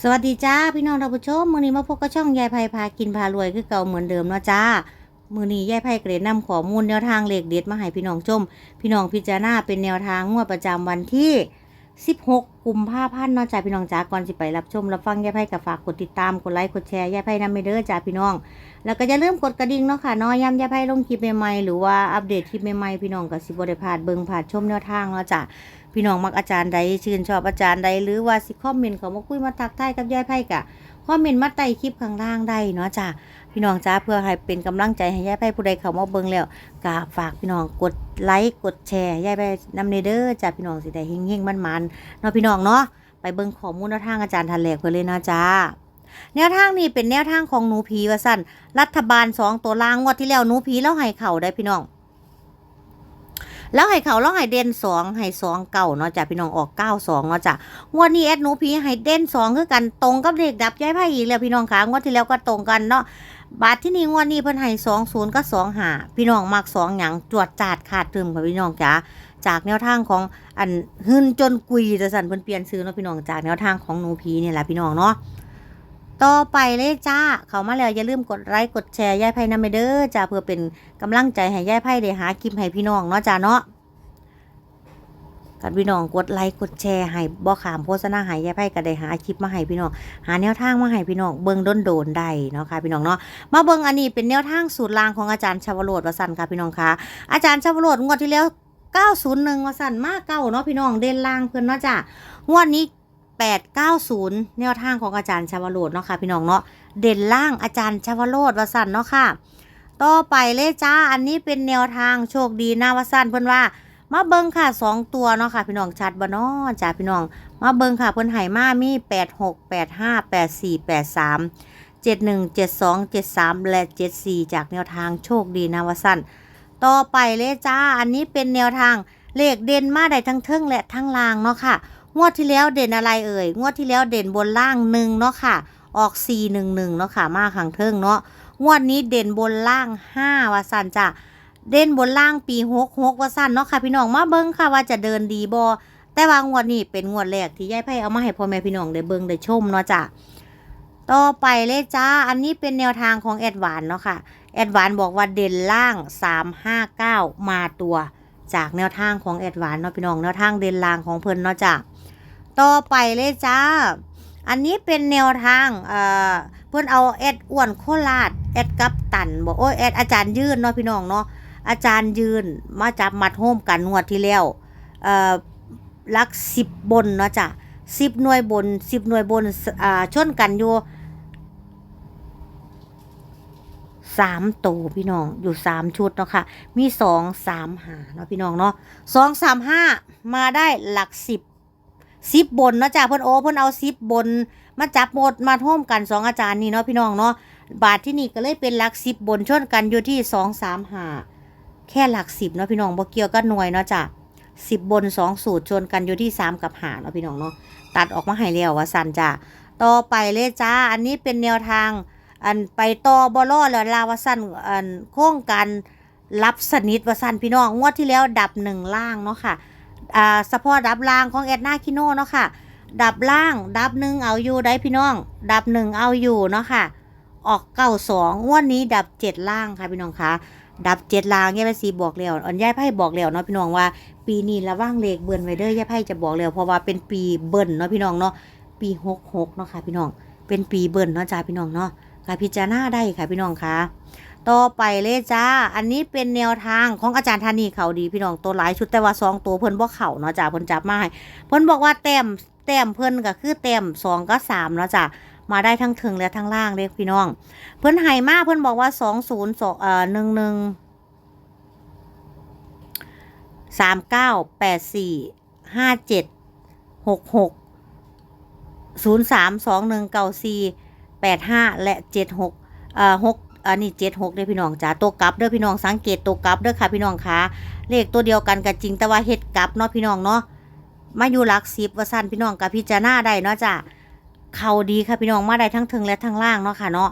สวัสดีจ้าพี่น้องท่านผู้ชมมือนี้มาพบกับช่องยายไพพากินพารวยคือเก่าเหมือนเดิมเนาะจ้ามือนี้ยายไพเกรดนำข้อมูลแนวทางเลขเด็ดมาให้พี่น้องชม พี่น้องพิจารณาเป็นแนวทางงวดประจำวันที่ 16 กุมภาพันธ์เนาะจ้าพี่น้องจ้าก่อนสิไปรับชมรับฟังยายไพกับฝากกดติดตามกดไลค์กดแชร์ยายไพนำไปเด้อจ้าพี่น้อง แล้วก็อย่าลืมกดกระดิ่งเนาะค่ะเนาะย้ำยายไพลงคลิปใหม่ๆหรือว่าอัปเดตคลิปใหม่ๆพี่น้องก็สิบ่ได้พลาดเบิ่งพลาดชมแนวทางเนาะจ้า พี่น้องมักอาจารย์ใดชื่นชอบอาจารย์ใดหรือว่าสิคอมเมนต์เขามาคุยมาทักทายกับยายไพ่กะคอมเมนต์มาใต้คลิปข้างล่างได้เนาะจ้ะพี่น้องจ้าเพื่อให้เป็นกำลังใจให้ยายไพ่ผู้ใดเขามาเบิ่งแล้วกะฝากพี่น้องกดไลค์กดแชร์ยายไพ่นำเนเด้อจ้ะพี่น้องสิได้เฮงๆมันๆเนาะพี่น้องเนาะไปเบิ่งข้อมูลแนวทางอาจารย์ทันแหลกเพื่อเลยนะจ้าแนวทางนี้เป็นแนวทางของหนูผีว่าสั้นรัฐบาลสองตัวล่างงวดที่แล้วหนูผีแล้วให้เข่าได้พี่น้อง แล้วให้เขาแล้วให้เด่นสองให้สองเก่าเนาะจ้ะพี่น้องออกเก้าสองเนาะจ้ะงวดนี้แอดหนูพีให้เด่นสองคือกันตรงกับเลขดับย้ายไพ่อีกแล้วพี่น้องขางวดที่แล้วก็ตรงกันเนาะบาทที่นี่งวดนี้เพิ่นให้สองศูนย์ก็สองหาพี่น้องมักสองหยังจวดจาดขาดตึมค่ะพี่น้องจ้าจากแนวทางของอันหืนจนกุยจะสั่นเพิ่นเปลี่ยนซื้อเนาะพี่น้องจากแนวทางของหนูพีเนี่ยแหละพี่น้องเนาะ ต่อไปเลยจ้า เขามาแล้วอย่าลืมกดไลค์กดแชร์ยายไพ่นำไปเด้อจ้าเพื่อเป็นกำลังใจให้ยายไพ่ได้หาคลิปให้พี่น้องเนาะจ้าเนาะกันพี่น้องกดไลค์กดแชร์ให้บ่ขามโฆษณาให้ยายไพ่ก็ได้หาคลิปมาให้พี่น้องหาแนวทางมาให้พี่น้องเบิ่งโดนได้เนาะค่ะพี่น้องเนาะมาเบิ่งอันนี้เป็นแนวทางสูตรลางของอาจารย์ชาวโรดวสันค่ะพี่น้องค่ะอาจารย์ชาวโรดงวดที่แล้ว901วสันมากเก้าเนาะพี่น้องเด่นล่างเพิ่อนเนาะจ้ะงวดนี้ 890 แนวทางของอาจารย์ชาวโรดเนาะค่ะพี่น้องเนาะเด่นล่างอาจารย์ชาวโรดวสันเนาะค่ะ ต่อไปเลยจ้าอันนี้เป็นแนวทางโชคดีนะวสันเพิ่อนว่ามาเบิงค่ะสองตัวเนาะค่ะพี่น้องชัดบ่เนาะจ้าพี่น้อง มาเบิงค่ะเพิ่อนให้มามีแปดหกแปดห้าแปดสี่แปดสามเจ็ดหนึ่งเจ็ดสองเจ็ดสามและเจ็ดสี่จากแนวทางโชคดีนะวสันต่อไปเลยจ้าอันนี้เป็นแนวทางเลขเด่นมาได้ทั้งเทิงและทั้งล่างเนาะค่ะ งวดที่แล้วเด่นอะไรเอ่ย งวดที่แล้วเด่นบนล่างหนึ่งเนาะค่ะ ออกสี่หนึ่งหนึ่งเนาะค่ะ มาขังเทิงเนาะ งวดนี้เด่นบนล่างห้าวาสันจ้ะ เด่นบนล่างปีหกหกว่าสั้นเนาะค่ะพี่น้องมาเบิ้งค่ะว่าจะเดินดีบอแต่ว่างวดนี้เป็นงวดแรกที่ยายไพ่เอามาให้พ่อแม่พี่น้องได้เบิ้งได้ชมเนาะจ้ะ ต่อไปเลยจ้า อันนี้เป็นแนวทางของแอดวานเนาะค่ะ แอดวานบอกว่าเด่นล่างสามห้าเก้ามาตัว จากแนวทางของแอดวานเนาะพี่น้องแนวทางเด่นล่างของเพิ่นเนาะจ้ะ ต่อไปเลยจ้า อันนี้เป็นแนวทางเอ่อเพิ่อนเอาแอดอ้วนโคราชแอดกัปตันบอกโอ้ยแอดอาจารย์ยืนเนาะพี่น้องเนาะอาจารย์ยืนมาจับมัดโฮมกันงวดที่แล้วเอ่อลักสิบบนเนาะจ้ะสิบหน่วยบนสิบหน่วยบนอ่าชนกันอยู่สามตัวพี่น้องอยู่สามชุดเนาะค่ะ มีสองสามหาเนาะพี่น้องเนาะสองสามห้ามาได้หลักสิบ สิบบนเนาะจ้ะเพิ่นโอเพิ่นเอาสิบบน มาจับหมดมาโฮมกันสองอาจารย์นี่เนาะพี่น้องเนาะบาทที่นี่ก็เลยเป็นหลักสิบบนชนกันอยู่ที่สองสามหาแค่หลักสิบเนาะพี่น้องบ่เกี่ยวกับหน่วยเนาะจ้ะสิบบนสองสูตรชนกันอยู่ที่สามกับหาเนาะพี่น้องเนาะตัดออกมาให้แล้วว่าสันจ้ะต่อไปเลยจ้าอันนี้เป็นแนวทาง อันไปต่อบอลอแล้วลาวาสันอันโค้งการรับสนิทวาสันพี่น้องงวดที่แล้วดับหนึ่งล่างเนาะค่ะ อ่าเฉพาะดับล่างของแอดนาคิโนเนาะค่ะ ดับล่าง ดับหนึ่งเอาอยู่ได้พี่น้อง ดับหนึ่งเอาอยู่เนาะค่ะ ออกเก้าสองวดนี้ดับเจ็ดล่างค่ะพี่น้องคะดับเจ็ดล่างยายไพ่สีบอกแล้วอันยายไพ่บอกแล้วเนาะพี่น้องว่า ปีนี้ระว่างเลขเบิ้นไว้เด้อยายไพ่จะบอกแล้วเพราะว่าเป็นปีเบิ้ลเนาะพี่น้องเนาะปีหกหกเนาะค่ะพี่น้อง เป็นปีเบิ้ลเนาะจ้าพี่น้องเนาะค่ะพิจารณาได้ค่ะพี่น้องคะ ต่อไปเลยจ้า อันนี้เป็นแนวทางของอาจารย์ธานีเขาดีพี่น้องตัวหลายชุดแต่ว่าสองตัวเพิ่นบ่เข่าเนาะจ้าเพิ่นจับมาให้เพิ่นบอกว่าแต้มแต้มเพิ่นก็คือแต้มสองก็สามเนาะจ้ามาได้ทั้งถึงและทั้งล่างเลยพี่น้อง เพิ่นไห้มาเพิ่นบอกว่าสองศูนย์สองเอ่อหนึ่งหนึ่งสามเก้าแปดสี่ห้าเจ็ดหกหกศูนย์สามสองหนึ่งเก้าสี่แปดห้าและเจ็ดหกเอ่อหก อันนี้เจ็ดหกเด้อพี่น้องจ้าตัวกลับเด้อพี่น้องสังเกตตัวกลับเด้อค่ะพี่น้องคะเลขตัวเดียวกันกับจริงแต่ว่าเฮ็ดกลับเนาะพี่น้องเนาะมาอยู่หลักสิบว่าสั้นพี่น้องกับพิจารณาได้เนาะจ้าเขาดีค่ะพี่น้องมาได้ทั้งถึงและทั้งล่างเนาะค่ะเนาะ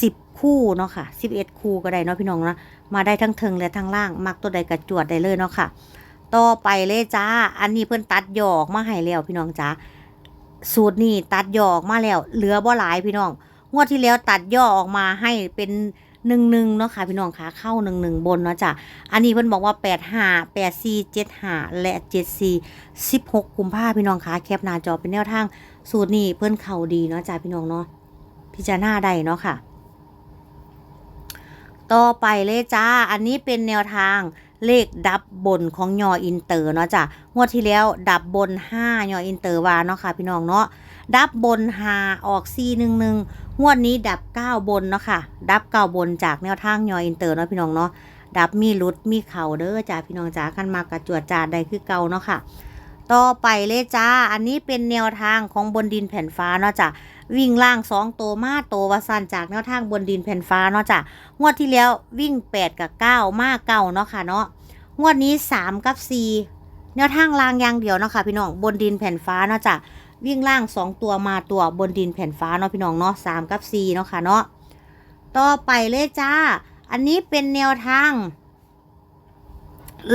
สิบคู่เนาะค่ะสิบเอ็ดคู่ก็ได้เนาะพี่น้องนะมาได้ทั้งถึงและทั้งล่าง มักตัวใดกระจวดได้เลยเนาะค่ะ ต่อไปเลยจ้า อันนี้เพิ่นตัดหยอกมาให้แล้วพี่น้องจ้า สูตรนี้ตัดหยอออกมาแล้ว เหลือบ่หลายพี่น้องงวดที่แล้วตัดย่อออกมาให้เป็นหนึ่งหนึ่งเนาะค่ะพี่น้องคะเข้าหนึ่งหนึ่งบนเนาะจ้ะอันนี้เพิ่นบอกว่าแปดห้าแปดสี่เจ็ดห้าและเจ็ดสี่สิบหกกุมภาพี่น้องคะแคปหน้าจอเป็นแนวทางสูตรนี้เพิ่นเข่าดีเนาะจ้ะพี่น้องเนาะพิจารณาได้เนาะค่ะ ต่อไปเลยจ้า อันนี้เป็นแนวทาง เลขดับบนของยออินเตอร์เนาะจ้ะงวดที่แล้วดับบน5ยออินเตอร์วาเนาะค่ะพี่น้องเนาะดับบนหาออกซีหนึ่งหนึ่งงวดนี้ดับเก้าบนเนาะค่ะ ดับเก้าบนจากแนวทางยออินเตอร์เนาะพี่น้องเนาะดับมีรุดมีเข่าเด้อจ้าพี่น้องจ้ากันมากกระจวดจาดใดคือเก่าเนาะค่ะ ต่อไปเลยจ้า อันนี้เป็นแนวทางของบนดินแผ่นฟ้าเนาะจ้ะวิ่งล่างสองตัวมาโตววสันจากแนวทางบนดินแผ่นฟ้าเนาะจ้ะงวดที่แล้ววิ่งแปดกับเก้ามาเก้าเนาะค่ะเนาะงวดนี้สามกับสี่แนวทางล่างอย่างเดียวเนาะค่ะพี่น้องบนดินแผ่นฟ้าเนาะจ้ะวิ่งล่างสองตัวมาตัวบนดินแผ่นฟ้าเนาะพี่น้องเนาะสามกับสี่เนาะค่ะเนาะต่อไปเลยจ้า อันนี้เป็นแนวทาง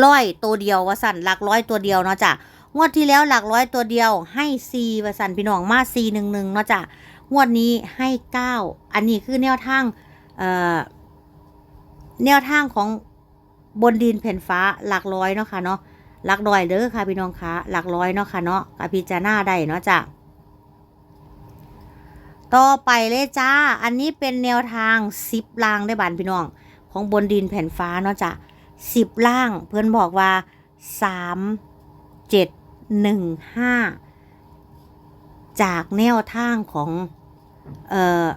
ร้อยตัวเดียววสันหลักร้อยตัวเดียวเนาะจ้ะ งวดที่แล้วหลักร้อยตัวเดียวให้ซีวสันพี่น้องมาซีหนึ่งหนึ่งเนาะจ้ะงวดนี้ให้เก้าอันนี้คือแนวทางเอ่อแนวทางของบนดินแผ่นฟ้าหลักร้อยเนาะค่ะเนาะหลักร้อยเด้อค่ะพี่น้องคะหลักร้อยเนาะค่ะเนาะกับพิจารณาได้เนาะจ้ะต่อไปเลยจ้า อันนี้เป็นแนวทางสิบล่างได้บานพี่น้อง ของบนดินแผ่นฟ้าเนาะจ้ะสิบล่างเพื่อนบอกว่าสามเจ็ด หนึ่งห้าจากแนวทางของเอ่อ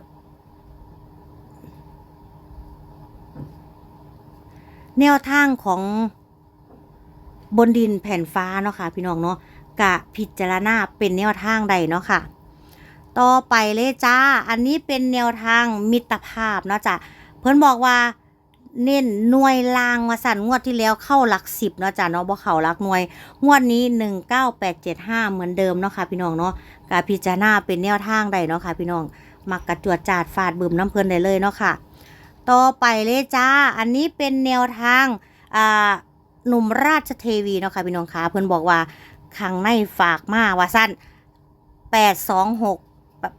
แนวทางของบนดินแผ่นฟ้าเนาะค่ะพี่น้องเนาะกะพิจารณาเป็นแนวทางใดเนาะค่ะ ต่อไปเลยจ้า อันนี้เป็นแนวทางมิตรภาพเนาะจ้ะเพิ่นบอกว่า เน้นหน่วยลางวาสั่นงวดที่แล้วเข้าหลักสิบเนาะจ้ะเนาะบ่เข้าหลักหน่วย งวดนี้หนึ่งเก้าแปดเจ็ดห้าเหมือนเดิมเนาะค่ะพี่น้องเนาะกะพิจารณาเป็นแนวทางใดเนาะค่ะพี่น้องมักกระจวดจาดฟาดบึมน้ำเพลินได้เลยเนาะค่ะ ต่อไปเลยจ้า อันนี้เป็นแนวทางอ่าหนุ่มราชเทวีเนาะค่ะพี่น้องคะเพื่อนบอกว่าข้งในฝากมาว่าสั้นแปดสองหก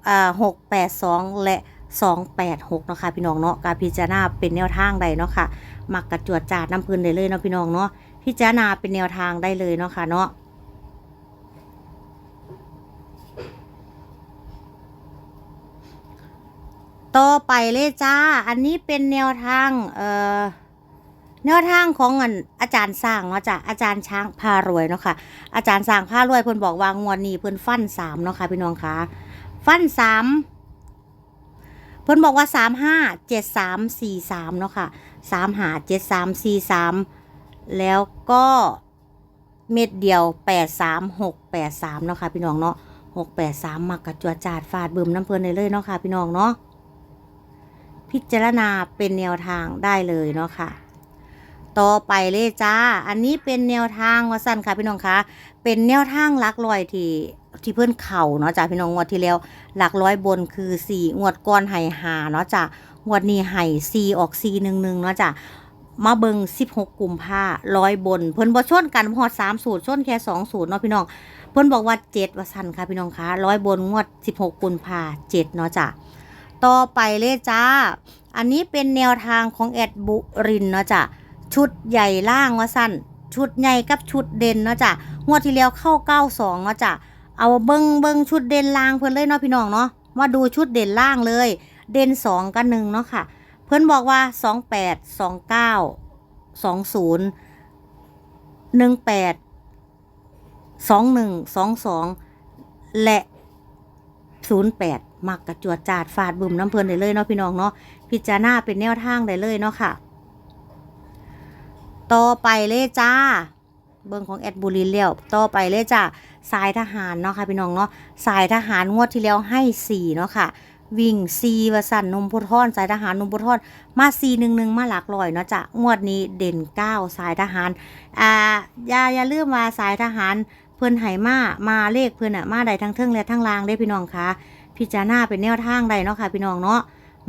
อ่าหกแปดสองและ สองแปดหกเนาะค่ะพี่น้องเนาะการพิจารณาเป็นแนวทางใดเนาะค่ะมักกระจวดจาดน้ำพื้นได้เลยเนาะพี่น้องเนาะพิจารณาเป็นแนวทางได้เลยเนาะค่ะเนาะต่อไปเลยจ้า อันนี้เป็นแนวทาง เอ่อ แนวทางของอันอาจารย์สร้างเนาะจ้ะอาจารย์ช้างพารวยเนาะค่ะ อาจารย์สร้างพารวยเพิ่นบอกว่างวดนี้เพิ่นฟันสามเนาะค่ะพี่น้องคะฟันสาม เพิ่นบอกว่าสามห้าเจ็ดสามสี่สามเนาะค่ะสามหาเจ็ดสามสี่สามแล้วก็เม็ดเดียวแปดสามหกแปดสามเนาะค่ะพี่น้องเนาะหกแปดสามมักกระจัวจาดฟาดเบึมน้ำเพลินได้เลยเนาะค่ะพี่น้องเนาะพิจารณาเป็นแนวทางได้เลยเนาะค่ะ ต่อไปเลยจ้า อันนี้เป็นแนวทางว่าสั้นค่ะพี่น้องคะ เป็นแนวทางลักร้อยที่ ที่เพื่อนเข่าเนาะจ้าพี่น้องงวดที่แล้ว หลักร้อยบนคือสี่งวดก้อนไห่หาเนาะจ้างวดนี้ไห่ซีออกซีหนึ่งหนึ่งเนาะจ้ามาเบิงสิบหกกุมภาร้อยบน เพิ่นบ่ชนกันพอดสามสูตรชนแค่สองสูตรเนาะพี่น้อง เพิ่นบอกว่าเจ็ดว่าสั้นค่ะพี่น้องคะร้อยบนงวดสิบหกกุมภาเจ็ดเนาะจ้าต่อไปเลยจ้า อันนี้เป็นแนวทางของแอดบุรินเนาะจ้ะชุดใหญ่ล่างว่าสั้นชุดใหญ่กับชุดเด่นเนาะจ้ะงวดที่แล้วเข้าเก้าสองเนาะจ้ะ เอาเบิงเบิงชุดเด่นล่างเพื่อนเลยเนาะพี่น้องเนาะมาดูชุดเด่นล่างเลย เด่นสองกับหนึ่งเนาะค่ะ เพื่อนบอกว่าสองแปดสองเก้าสองศูนย์หนึ่งแปดสองหนึ่งสองสองและศูนย์แปดมักกระจวดจาดฟาดบึมน้ำเพลินได้เลยเนาะพี่น้องเนาะพิจารณาเป็นแนวทางได้เลยเนาะค่ะ ต่อไปเลยจ้า เบิ้งของแอดบุรีเลี้ยวต่อไปเลยจ้า สายทหารเนาะค่ะพี่น้องเนาะสายทหารงวดที่แล้วให้สี่เนาะค่ะวิ่งซีวสันนมพุทอนสายทหารนมพุทอนมาซีหนึ่งหนึ่งมาหลักลอยเนาะจ้ะงวดนี้เด่นเก้าสายทหารอ่าอย่าอย่าลืมว่าสายทหารเพื่อนไหมามาเลขเพื่อนอะมาใดทั้งเทิงและทั้งลางได้พี่น้องคะพิจารณาเป็นแนวทางใดเนาะค่ะพี่น้องเนาะ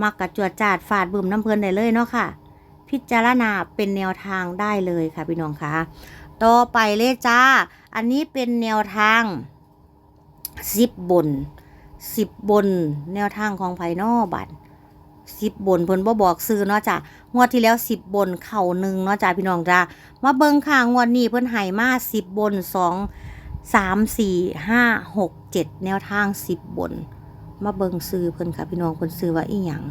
มักกระจวดจาดฝาดบึมน้ำเพลินได้เลยเนาะค่ะ พิจารณาเป็นแนวทางได้เลยค่ะพี่น้องคะ ต่อไปเลยจ้า อันนี้เป็นแนวทางสิบบนสิบบน แนวทางของไผนอบัตรสิบบนเพิ่นบ่บอกซื้อเนาะจ้ะงวดที่แล้วสิบบนเข่าหนึ่งเนาะจ้ะพี่น้องจ้ามาเบิ่งค่ะงวดนี้เพิ่นให้มาสิบบนสองสามสี่ห้าหกเจ็ดแนวทางสิบบน มาเบิ่งซื้อเพิ่นค่ะพี่น้องเพิ่นซื้อว่าอีหยัง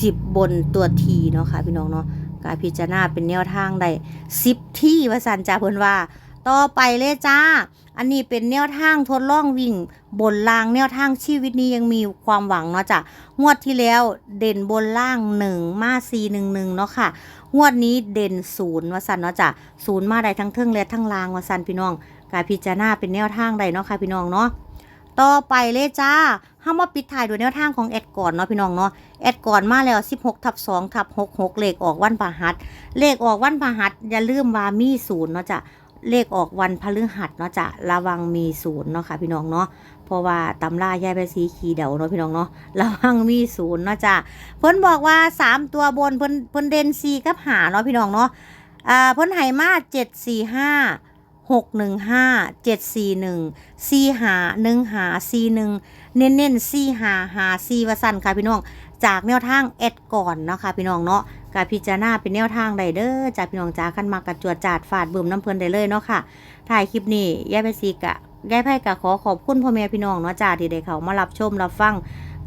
สิบบนตัวทีเนาะค่ะพี่น้องเนาะ การพิจารณาเป็นแนวทางได้สิบที่ว่าสันจ้าเพิ่นว่า ต่อไปเลยจ้า อันนี้เป็นแนวทางทดลองวิ่ง บนล่างแนวทางชีวิตนี้ยังมีความหวังเนาะจ้ะงวดที่แล้วเด่นบนล่างหนึ่งมาซีหนึ่งหนึ่งเนาะค่ะงวดนี้เด่นศูนย์วสันเนาะจ้ะศูนย์มาได้ทั้งเทิงและทั้งล่างวสันพี่น้องการพิจารณาเป็นแนวทางใดเนาะค่ะพี่น้องเนาะ ต่อไปเลยจ้าห้ามาปิดท้ายด้วยแนวทางของแอดก่อนเนาะพี่น้องเนาะ แอดก่อนมาแล้ว 16ทับ2ทับ66 เลขออกวันพหัส เลขออกวันพหัสอย่าลืมว่ามีศูนย์เนาะจ้ะ เลขออกวันพฤหัสเนาะจ้ะ ระวังมีศูนย์เนาะค่ะพี่น้องเนาะเพราะว่าตำราย่ายไปสีขีเดาเนาะพี่น้องเนาะระวังมีศูนย์เนาะจ้ะเพิ่นบอกว่า3ตัวบนเพิ่นเพิ่นเด่น4กับหาเนาะพี่น้องเนาะอ่าเพิ่นให้มา745 615 741สี่หา หนึ่งหาสี่หนึ่งเน้นเน้นสี่หาหาสี่วสันค่ะพี่น้อง จากแนวทางแอดก่อนเนาะค่ะพี่น้องเนาะการพิจารณาเป็นแนวทางใดเด้อจากพี่น้องจ้าขันมากระจวดจาดฝาดเบิ่มน้ำเพลินได้เลยเนาะค่ะ ถ่ายคลิปนี้ยายไปซีกะยายไพ่กะขอขอบคุณพ่อแม่พี่น้องเนาะจ้าที่ได้เขามารับชมรับฟัง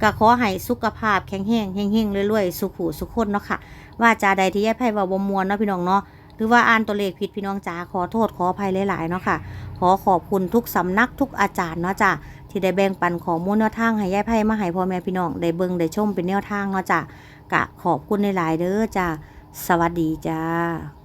กะขอให้สุขภาพแข็งแรงเฮงๆรวยๆ สุขหูสุขคนเนาะค่ะ ว่าจาใดที่ยายไพ่ว่าบ่มวนเนาะพี่น้องเนาะ รือว่าอ่านตัวเลขผิดพี่น้องจ๋าขอโทษขออภัยหลายๆเนาะค่ะ ขอขอบคุณทุกสำนักทุกอาจารย์เนาะจ้ะที่ได้แบ่งปันข้อมูลแนวทางให้ยายไพ่มาให้พ่อแม่พี่น้องได้เบิ่งได้ชมเป็นแนวทางเนาะจ้ะกะขอบคุณหลายๆเด้อจ้ะสวัสดีจ้า